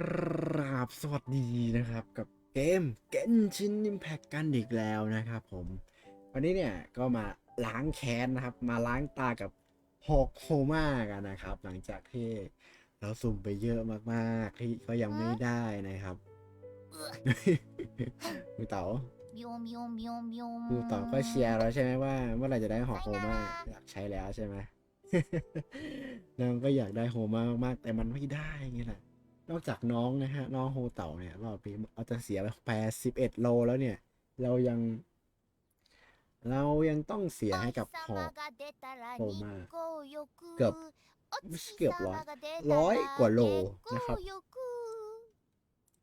ราบสวัสดีนะครับ กับเกม Genshin Impact กันอีกแล้วนะครับผม วันนี้เนี่ยก็มาล้างแค้นนะครับ มาล้างตากับฮอกโฮมากันนะครับ หลังจากที่เราสุ่มไปเยอะมากๆ ที่ก็ยังไม่ได้นะครับมือเต๋าคือเต๋อก็เชียร์เราใช่ไหมว่าเมื่อไหร่จะได้หอกโฮมาอยากใช้แล้วใช่ไหมนางก็อยากได้โฮมามากแต่มันไม่ได้ไงแหละ นอกจากน้องนะฮะ น้องโฮเต่าเนี่ยรอบนี้เอาจะเสียไปแปดสิบเอ็ดโลแล้วเนี่ย เรายัง เรายังต้องเสียให้กับฮอโฮมาเกืเกือบเกือบร้อยร้อยกว่าโลนะครับบ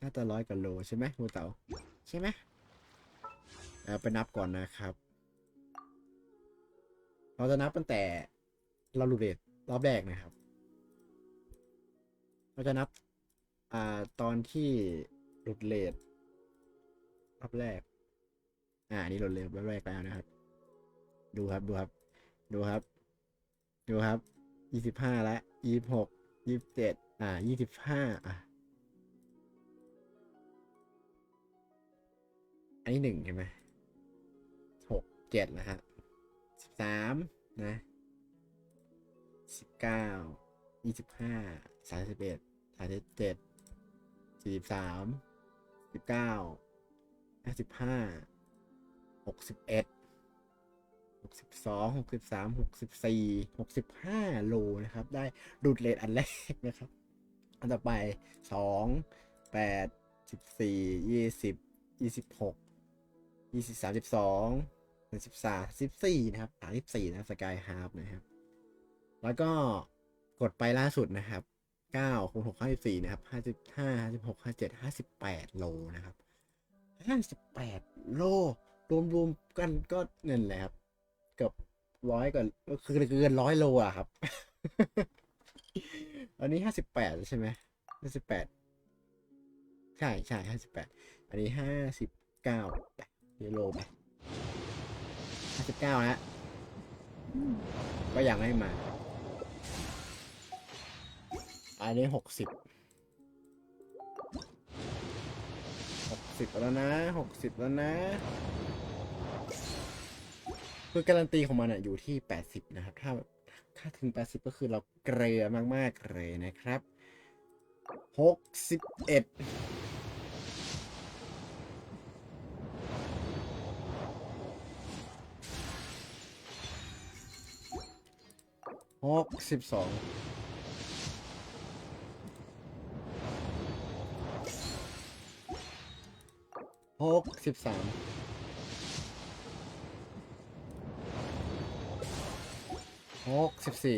น่าจะร้อยกว่าโลใช่ไหมโฮเต่าใช่ไหมเอาไปนับก่อนนะครับ เราจะนับตั้งแต่เราลูเดตรอบแรกนะครับ เราจะนับ อ่าตอนที่หลุดเลทรอบแรก อ่านี่หลุดเลทรอบแรกแล้วนะครับ ดูครับดูครับ ดูครับ ดูครับยี่สิบห้าละยี่สิบหกยี่สิบเจ็ดอ่ายี่สิบห้าอะอันนี้หนึ่งใช่ไหมหกเจ็ดนะฮะสิบสามนะสิบเก้ายี่สิบห้าสามสิบเอ็ดสามสิบเจ็ด สี่สิบสามสิบเก้าห้าสิบห้าหกสิบเอ็ดหกสิบสองหกสิบสามหกสิบสี่หกสิบห้าโลนะครับ ได้ดูดเลทอันแรกนะครับ อันต่อไปสองแปดสิบสี่ยี่สิบยี่สิบหกยี่สิบสามสิบสองสิบสามสิบสี่นะครับสามสิบสี่นะสกายฮาร์ปนะครับ แล้วก็กดไปล่าสุดนะครับ เก้าคูณหกห้าสี่นะครับห้าสิบห้าหกห้าเจ็ดห้าสิบแปดโลนะครับห้าสิบแปดโล รวมๆกันก็เงินแหละครับเกือบร้อยกว่าก็คือเกินร้อยโลอะครับ อันนี้ห้าสิบแปดใช่ไหมห้าสิบแปดใช่ใช่ห้าสิบแปดอันนี้ห้าสิบเก้าโลไปห้าสิบเก้านะก็ยังไม่มา อันนี้หกสิบหกสิบแล้วนะหกสิบแล้วนะ คือการันตีของมันอะอยู่ที่แปดสิบนะครับ ถ้าถ้าถึงแปดสิบก็คือเราเกลือมากๆเลยนะครับหกสิบเอ็ดหกสิบสอง หกสิบสามหกสิบสี่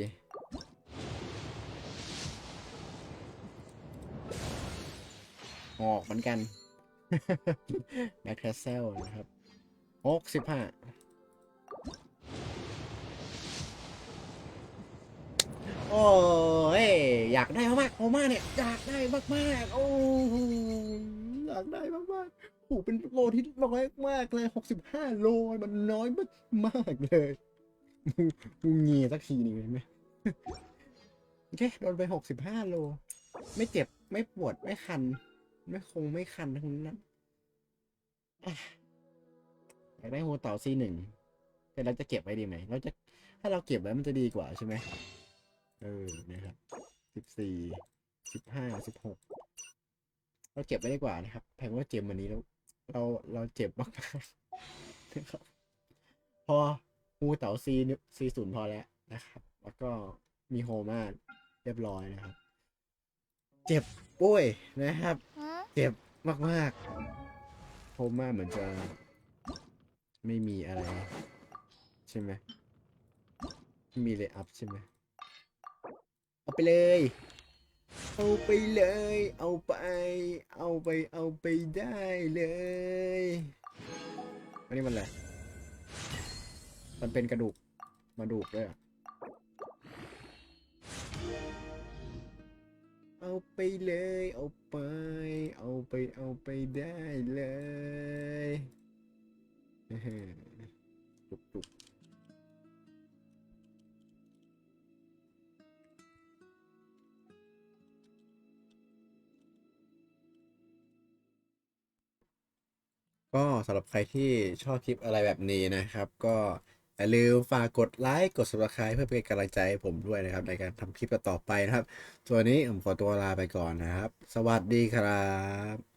ออกเหมือนกันแบ็คแคสเซลนะครับหกสิบห้าโอ้ย อยากได้มากๆโอมาเนี่ย อยากได้มากๆ โอ้อยากได้มากโอ้เป็นโลที่น้อยมากเลยหกสิบห้าโลมันน้อยมากมากเลยมูมูเงียสักทีหนึงเห็นไหมโอเคโดนไปหกสิบห้าโล ไม่เจ็บไม่ปวดไม่คัน ไม่คงไม่คันทั้งนั้นอะอยากได้โฮเต่าซีหนึ่งแต่เราจะเก็บไว้ดีไหมเราจะถ้าเราเก็บไว้มันจะดีกว่าใช่ไหมเออนะครับสิบสี่สิบห้าสิบหก เราเก็บไว้ดีกว่านะครับแพงว่าเจ็บวันนี้แล้วเราเราเจ็บมากๆนะครับพอฮูเต๋าซีซีศูนย์พอแล้วนะครับ แล้วก็มีโฮมาเรียบร้อยนะครับ เจ็บป่วยนะครับ เจ็บมากๆโฮมาเหมือนจะไม่มีอะไร ใช่ไหมไม่มีเลยอัพใช่ไหมเอาไปเลย เอาไปเลย เอาไป เอาไป เอาไปได้เลย อันนี้มันอะไร มันเป็นกระดูก มาดูกด้วยอะเอาไปเลย เอาไป เอาไป เอาไปได้เลย ก็สำหรับใครที่ชอบคลิปอะไรแบบนี้นะครับ ก็อย่าลืมฝากกดไลค์กด subscribe เพื่อเป็นกำลังใจให้ผมด้วยนะครับ ในการทำคลิปต่อไปนะครับ ตัวนี้ผมขอตัวลาไปก่อนนะครับ สวัสดีครับ